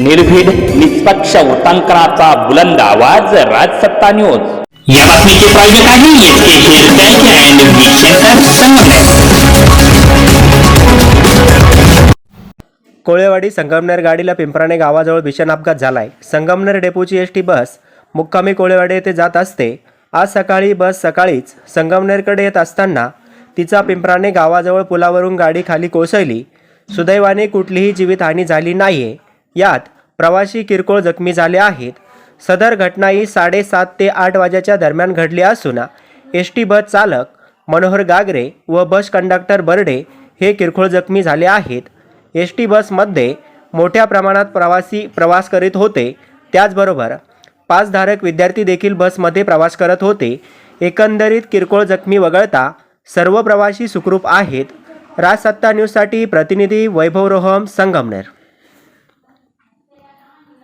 निर्भीड निष्पक्ष उटंकनाचा बुलंद आवाज राजसत्ता न्यूज या बातमीचे प्रायोजक आहे कोळेवाडी संगमनेर गाडीला पिंपराणे गावाजवळ भीषण अपघात झालाय. संगमनेर डेपोची एस टी बस मुक्कामी कोळेवाडी येथे जात असते. आज सकाळी बस सकाळीच संगमनेरकडे येत असताना तिचा पिंपराणे गावाजवळ पुलावरून गाडी खाली कोसळली. सुदैवाने कुठलीही जीवितहानी झाली नाहीये. यात प्रवासी किरकोळ जखमी झाले आहेत. सदर घटना ही साडेसात ते आठ वाजेच्या दरम्यान घडली असून एस टी बस चालक मनोहर गागरे व बस कंडक्टर बर्डे हे किरकोळ जखमी झाले आहेत. एस टी बसमध्ये मोठ्या प्रमाणात प्रवासी प्रवास करीत होते. त्याचबरोबर पासधारक विद्यार्थी देखील बसमध्ये प्रवास करत होते. एकंदरीत किरकोळ जखमी वगळता सर्व प्रवासी सुखरूप आहेत. राजसत्ता न्यूजसाठी प्रतिनिधी वैभव रोहम संगमनेर.